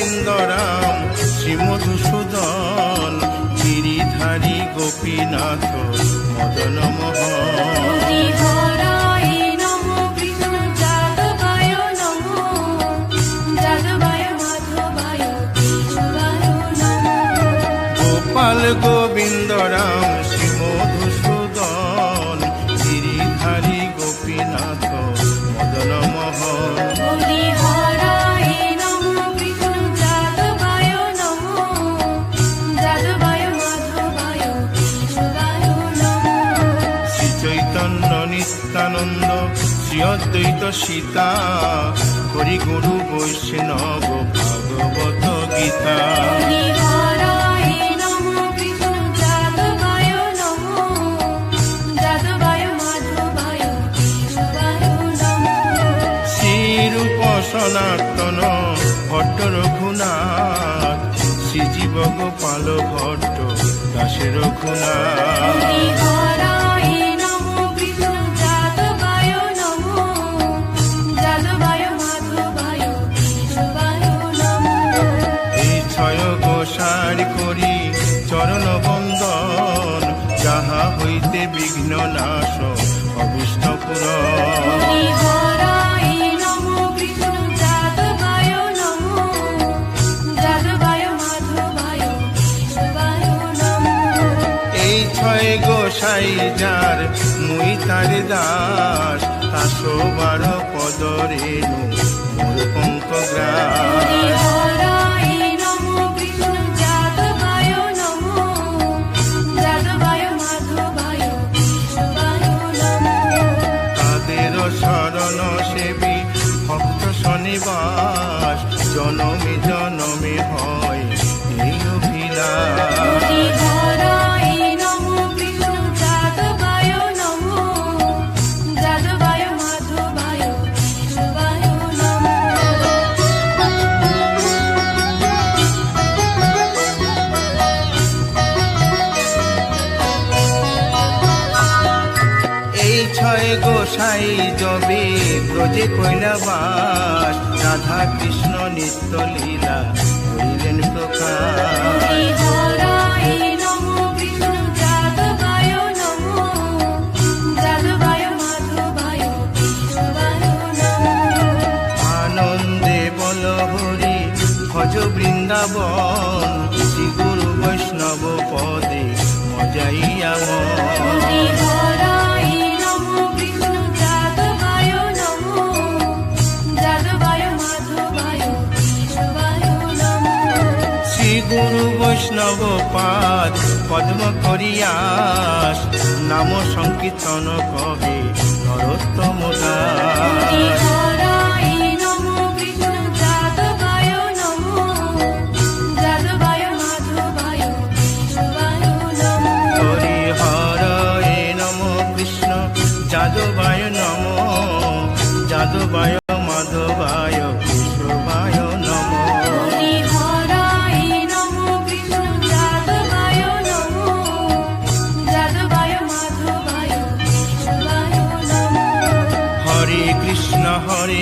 গোবিন্দ রাম শ্রীমধুসূদন গিরিধারী গোপীনাথ মদন মোহন। গোপাল গোবিন্দ রাম শ্রী অদ্বৈত সীতা হরি গুরু বৈষ্ণব ভাগবত গীতা। সনাতন ভট্ট রঘুনাথ শ্রীজীব গোপাল ভট্ট দাসে রঘুনাথ। করি চরণ বন্দন যাহা হইতে বিঘ্ন নাশ অবিষ্ট পুরন। ছয় গোসাই যার মুই তার দাস তাসো বার পদ রেণু মোর পঙ্ক শনিবাস জনমে জনমে হয় এই অভিলাষ গোসাই জবে ব্রজে কৈলাবাস রাধা কৃষ্ণ নিত্য লীলা করিলেন প্রকাশ। ভজ বৃন্দাবন। শ্রী গুরু বৈষ্ণব পদে মজাইয়া মন। পাদ পদ্ম করিয়াস নাম সংকীর্তন কবে নরোত্তম দাস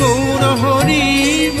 গৌর হরিব।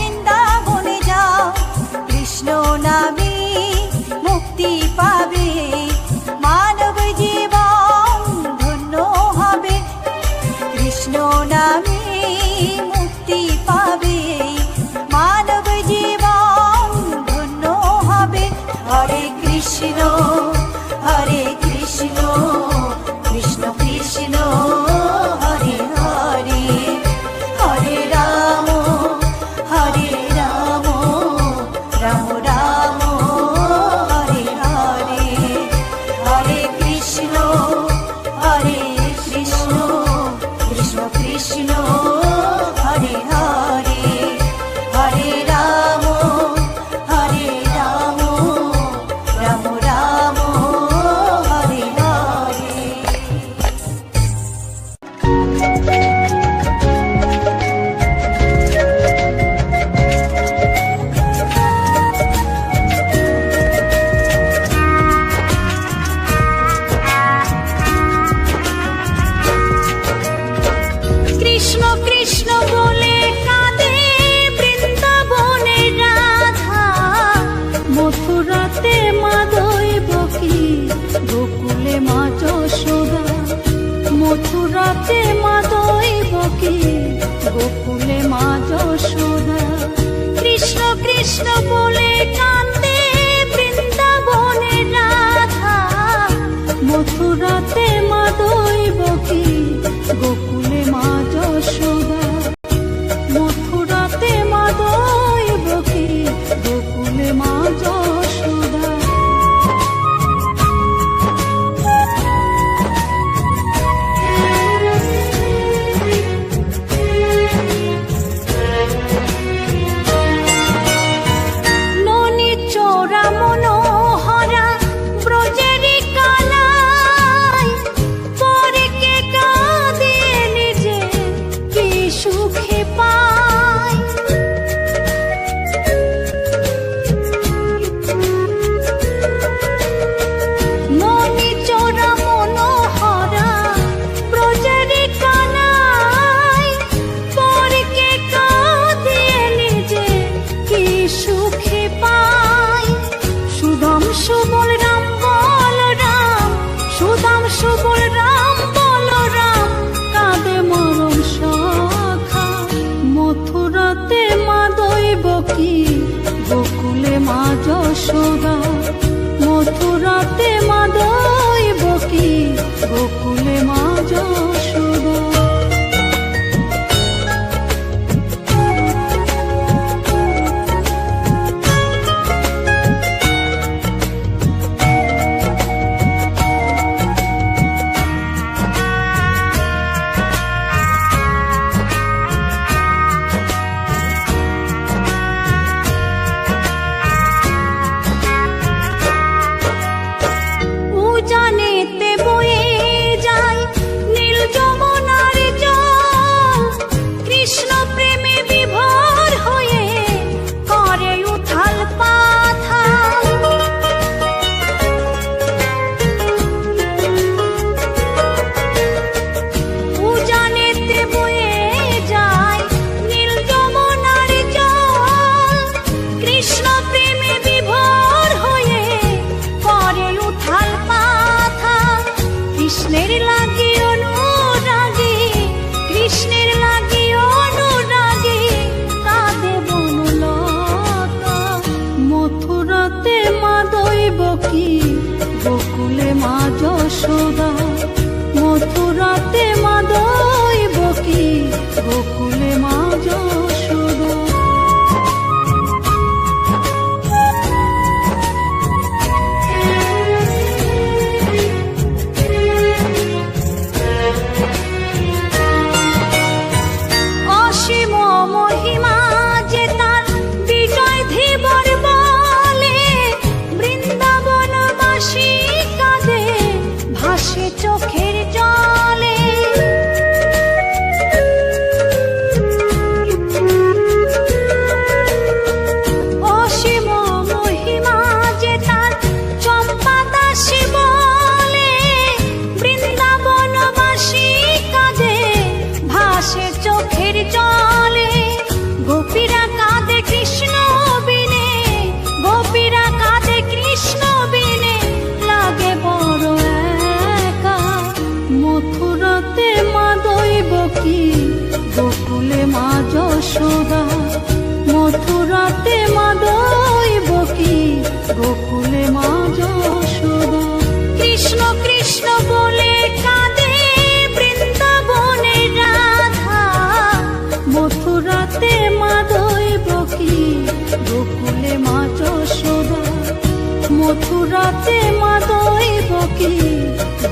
রাতে মা দৈব কি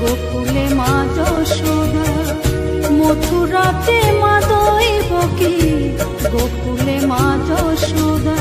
গোকুলে মা যশোদা। মথুরাতে মা দৈব কি গোকুলে মা যশোদা।